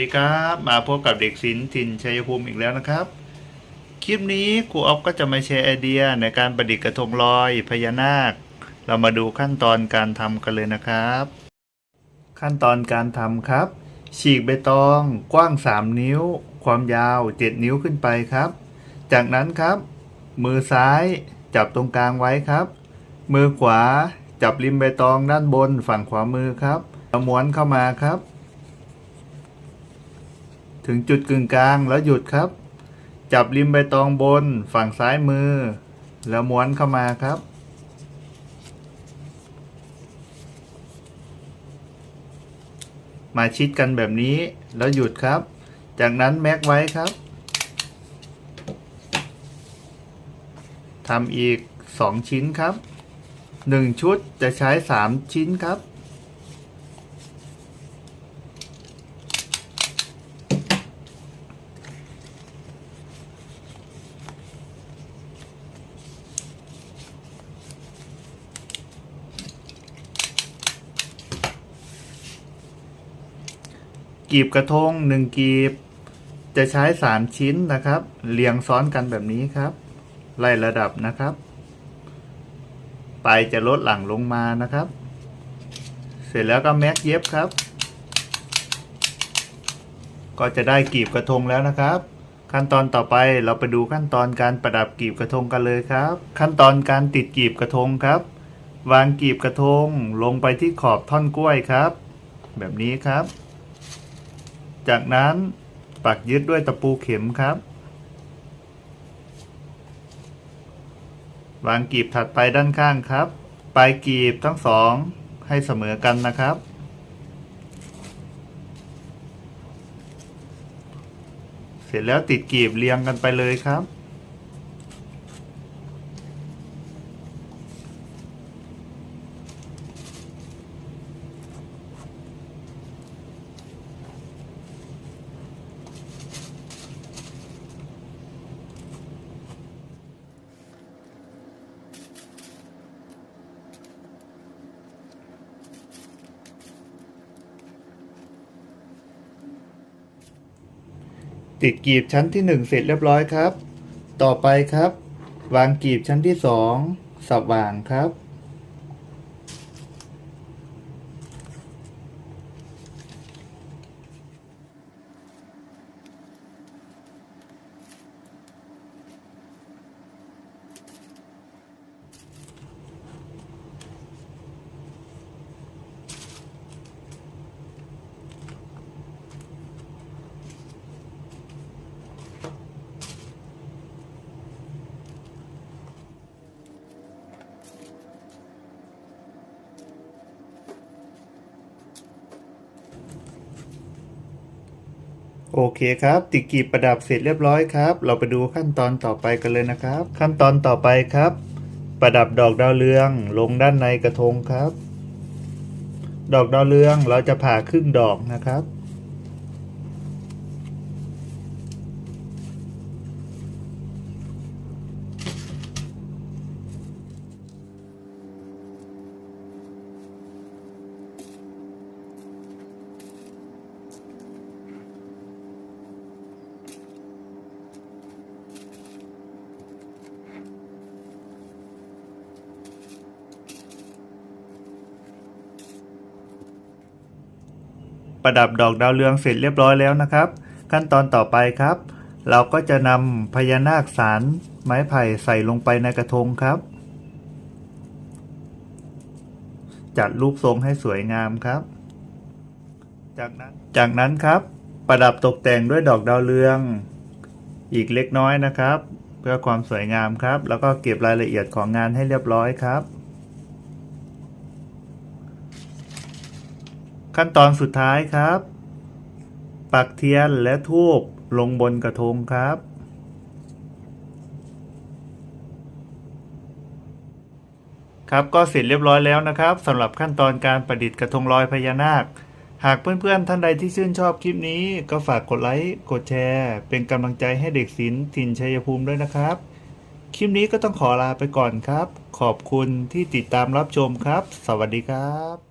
ดีครับ มาพบกับเด็กศิลป์ถิ่นชัยภูมิอีกแล้วนะครับ คลิปนี้ครูออฟก็จะมาแชร์ไอเดียในการประดิษฐ์กระทงลอยพญานาค เรามาดูขั้นตอนการทำกันเลยนะครับ ขั้นตอนการทำครับ ฉีกใบตองกว้าง 3 นิ้ว ความยาว 7 นิ้วขึ้นไปครับ จากนั้นครับ มือซ้ายจับตรงกลางไว้ครับ มือขวาจับริมใบตองด้านบนฝั่งขวามือครับแล้วม้วนเข้ามาครับ ถึงจุดกึ่งกลางแล้วหยุดครับ จับริมใบตองบนฝั่งซ้ายมือ แล้วม้วนเข้ามาครับ มาชิดกันแบบนี้แล้วหยุดครับ จากนั้นแม็กไว้ครับทำอีก 2 ชิ้นครับ 1 ชุดจะใช้ 3 ชิ้นครับ กีบกระทงหนึ่งกีบ จะใช้สามชิ้นนะครับ เรียงซ้อนกันแบบนี้ครับ ไล่ระดับนะครับไปลายจะลดหลังลงมานะครับ เสร็จแล้วก็แม็กเย็บครับ ก็จะได้กีบกระทงแล้วนะครับขั้นตอนต่อไปเราไปดูขั้นตอนการประดับกีบกระทงกันเลยครับ ขั้นตอนการติดกีบกระทงครับ วางกีบกระทงลงไปที่ขอบท่อนกล้วยครับ แบบนี้ครับ จากนั้นปักยึดด้วยตะปูเข็มครับ วางกีบถัดไปด้านข้างครับ ปลายกีบทั้งสองให้เสมอกันนะครับ เสร็จแล้วติดกีบเรียงกันไปเลยครับ ติดกีบชั้นที่ 1 เสร็จเรียบร้อยครับ ต่อไปครับ วางกีบชั้นที่ 2 สับว่างครับ โอเคครับ ติดกีบประดับเสร็จเรียบร้อยครับ เราไปดูขั้นตอนต่อไปกันเลยนะครับ ขั้นตอนต่อไปครับ ประดับดอกดาวเรืองลงด้านในกระทงครับ ดอกดาวเรืองเราจะผ่าครึ่งดอกนะครับ ประดับดอกดาวเรืองเสร็จเรียบร้อยแล้วนะครับ ขั้นตอนต่อไปครับ เราก็จะนำพญานาคสารไม้ไผ่ใส่ลงไปในกระทงครับ จัดรูปทรงให้สวยงามครับ จากนั้นจากนั้นครับ ประดับตกแต่งด้วยดอกดาวเรือง อีกเล็กน้อยนะครับ เพื่อความสวยงามครับ แล้วก็เก็บรายละเอียดของงานให้เรียบร้อยครับ ขั้นตอนสุดท้ายครับ ปักเทียนและทูบลงบนกระทงครับ ครับก็เสร็จเรียบร้อยแล้วนะครับสำหรับขั้นตอนการประดิษฐ์กระทงลอยพญานาค หากเพื่อนๆท่านใดที่ชื่นชอบคลิปนี้ ก็ฝากกดไลค์กดแชร์ เป็นกำลังใจให้เด็กศิลป์ถิ่นชัยภูมิด้วยนะครับ คลิปนี้ก็ต้องขอลาไปก่อนครับ ขอบคุณที่ติดตามรับชมครับ สวัสดีครับ